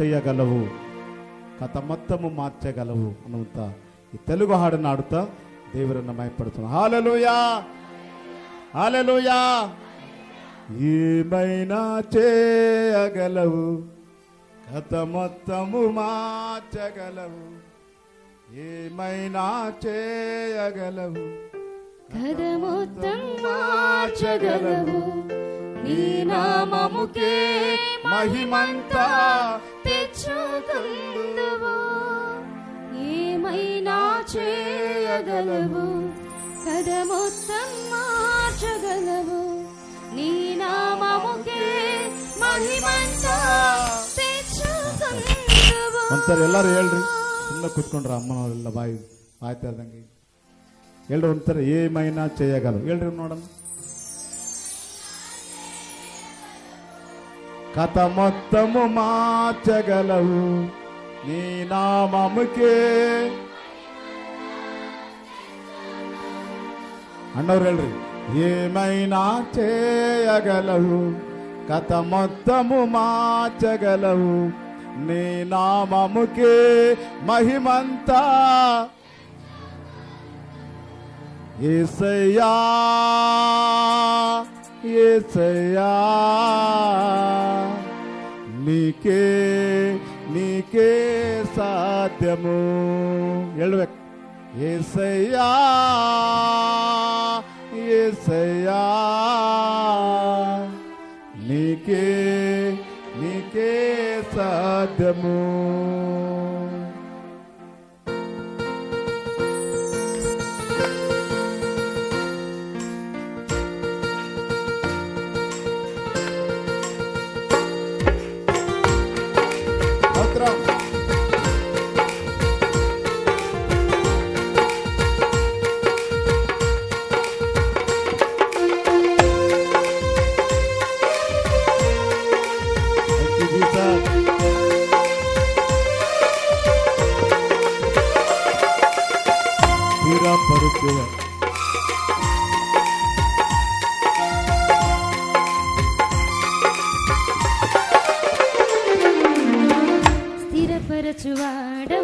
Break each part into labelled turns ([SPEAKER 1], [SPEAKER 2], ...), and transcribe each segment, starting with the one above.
[SPEAKER 1] చేయగలవు. కథ మొత్తము మార్చగలవు అనంత. ఈ తెలుగు హాడను ఆడుతా దేవురన్న మయపడుతున్నాం హాలలుయా హాలలుయా ఏమైనా చేయగలవు? కథ మొత్తము మార్చగలవు. ఏమైనా చేయగలవు?
[SPEAKER 2] కథ మొత్తం మార్చగలవు. నీ నామముకే మహిమంతా తెచ్చుకుందువు ఏమైనా చేయగలవు కథ మొత్తం మార్చగలవు నీ నామముకే
[SPEAKER 1] ಹೇಳ್ರಿ ಸುಮ್ಮನೆ ಕುತ್ಕೊಂಡ್ರೆ ಅಮ್ಮನವರೆಲ್ಲ ಬಾಯಿ ಆಯ್ತಾರ್ದಂಗೆ ಹೇಳ್ರಿ ಒಂದ್ಸರಿ ಏಮೈನಾ చేయಗಲವು ಹೇಳ್ರಿ ನೋಡಮ್ಮ కథ మొత్తము మార్చగలవు. నీ నామముకే. అన్నారు వెళ్ళరు. ఏమైనా చేయగలవు. కథ మొత్తము మార్చగలవు. నీ నామముకే మహిమంతా. ఏసయ్యా ఏసయ్యా. నీకే నీకే సాధ్యము. ఎళ్ళవె ఏసయ్యా ఏసయ్యా. నీకే నీకే సాధ్యము. స్థిరపరుచువ
[SPEAKER 2] స్థిరపరచువాడవు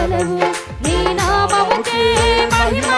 [SPEAKER 2] మార్చగలవు నీ నామముకే
[SPEAKER 1] మహిమ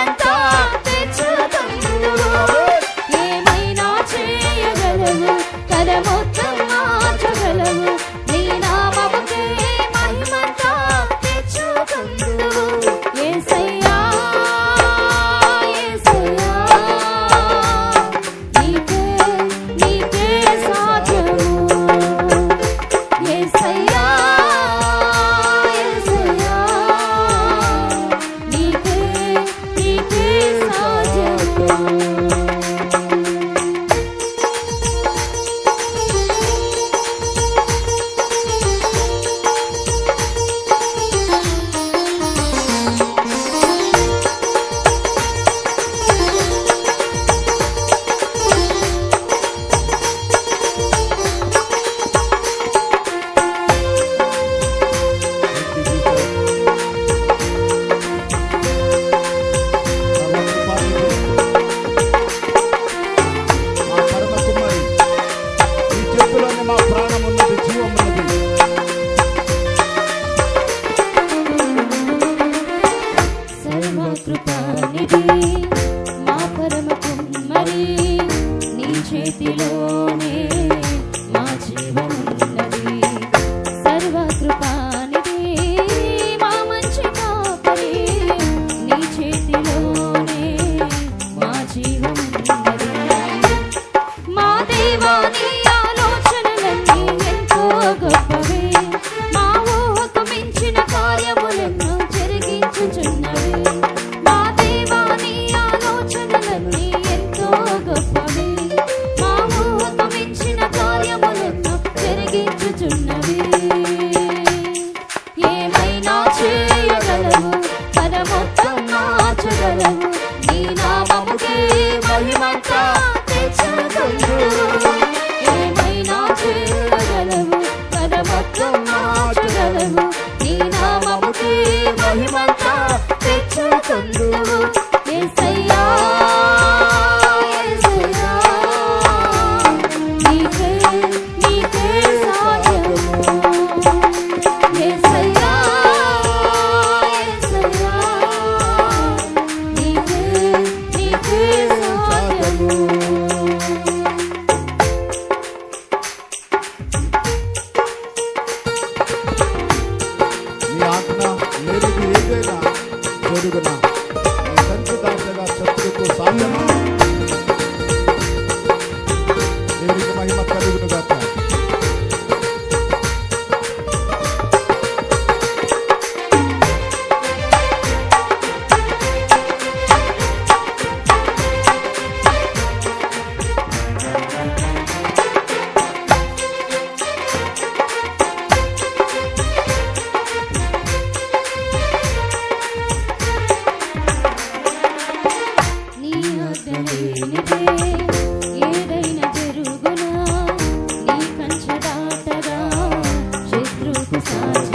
[SPEAKER 2] Thank you.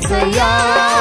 [SPEAKER 2] say Sayang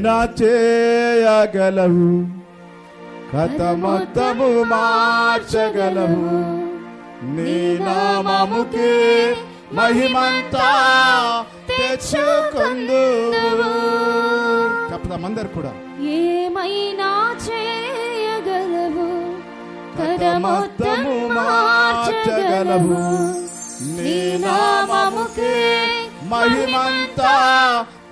[SPEAKER 2] నా చేయగలవు. కథ
[SPEAKER 1] మొత్తము మార్చగలవు. నీ నామముకి మహిమంతా తెచ్చుకుందు చెప్తాం అందరు కూడా.
[SPEAKER 2] ఏమైనా చేయగలవు? కథ మొత్తము మార్చగలవు. నీ నామముకి
[SPEAKER 1] మహిమంతా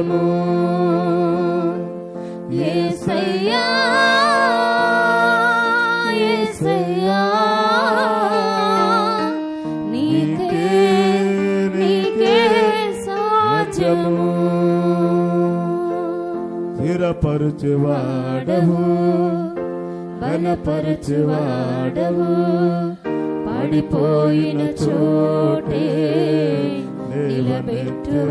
[SPEAKER 1] సాధ్యము యేసయ్యా యేసయ్యా నీకే నీకే సాధ్యము స్థిరపరచువాడవు
[SPEAKER 2] బలపరచువాడవు పడిపోయిన చోటే నిలబెట్టువాడవు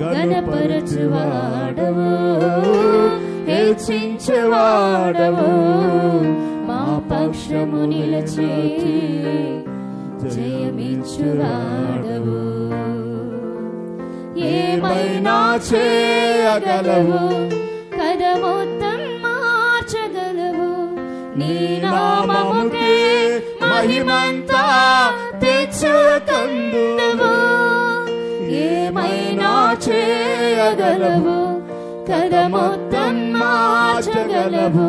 [SPEAKER 2] గణపరచువాడవు హెచ్చించేవాడవు మా పక్షము నిలచి జయమిచ్చువాడవు. ఏమైనా చేయగలవు కథ మొత్తం మార్చగలవు నీ నామముకే మహిమంతా తెచ్చుకందువు. ఏమైనా చేయగలవు కథ మొత్తం మార్చగలవు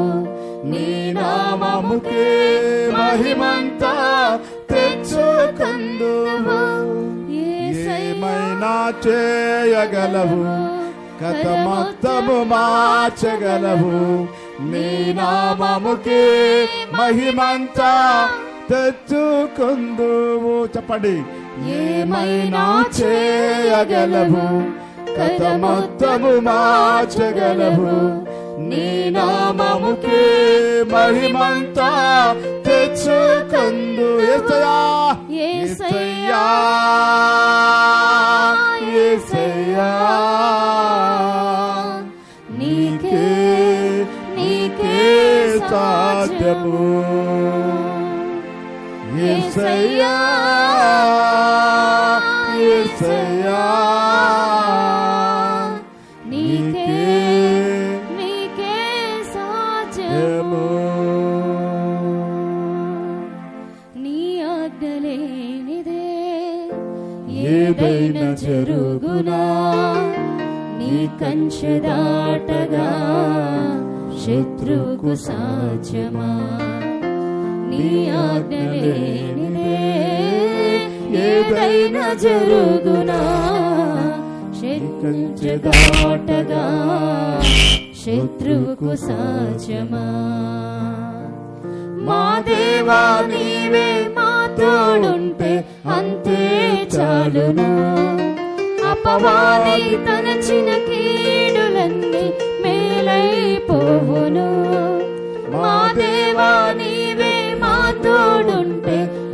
[SPEAKER 2] నీ నామముకే మహిమంతా తెచ్చుకందువు.
[SPEAKER 1] ఏమైనా చేయగలవు కథ మొత్తము మార్చగలవు. నీ నామముకే మహిమంతా తెచ్చుకుందువు. చెప్పండి. ఏమైనా చేయగలవు? కథ మొత్తము మార్చగలవు. నీ నామముకే మహిమంతా తెచ్చుకుందు. ఏసయ్యా
[SPEAKER 2] యేసయ్యా,
[SPEAKER 1] యేసయ్యా నీకే నీకే సాధ్యము. యేసయ్యా యేసయ్యా
[SPEAKER 2] నీకే నీకే సాధ్యము నీ ఆజ్ఞలేనిదే ఏదైనా జరుగునా నీ కంచె దాటగా శత్రువుకు సాధ్యమా నీ ఆజ్ఞలేనిదే ఏదైనా జరుగునా? శత్రు దాటగా శత్రువుకు సాధ్యమా? మా దేవా నీవే మా తోడుంటే అంతే చాలును? అపవాది తలచిన కీడులన్నీ మేలైపోవును? మా దేవా నీవే మా తోడుంటే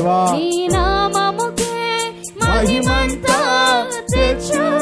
[SPEAKER 1] దేవా.
[SPEAKER 2] నీ నామముకే మహిమంతా తెచ్చుకుందువు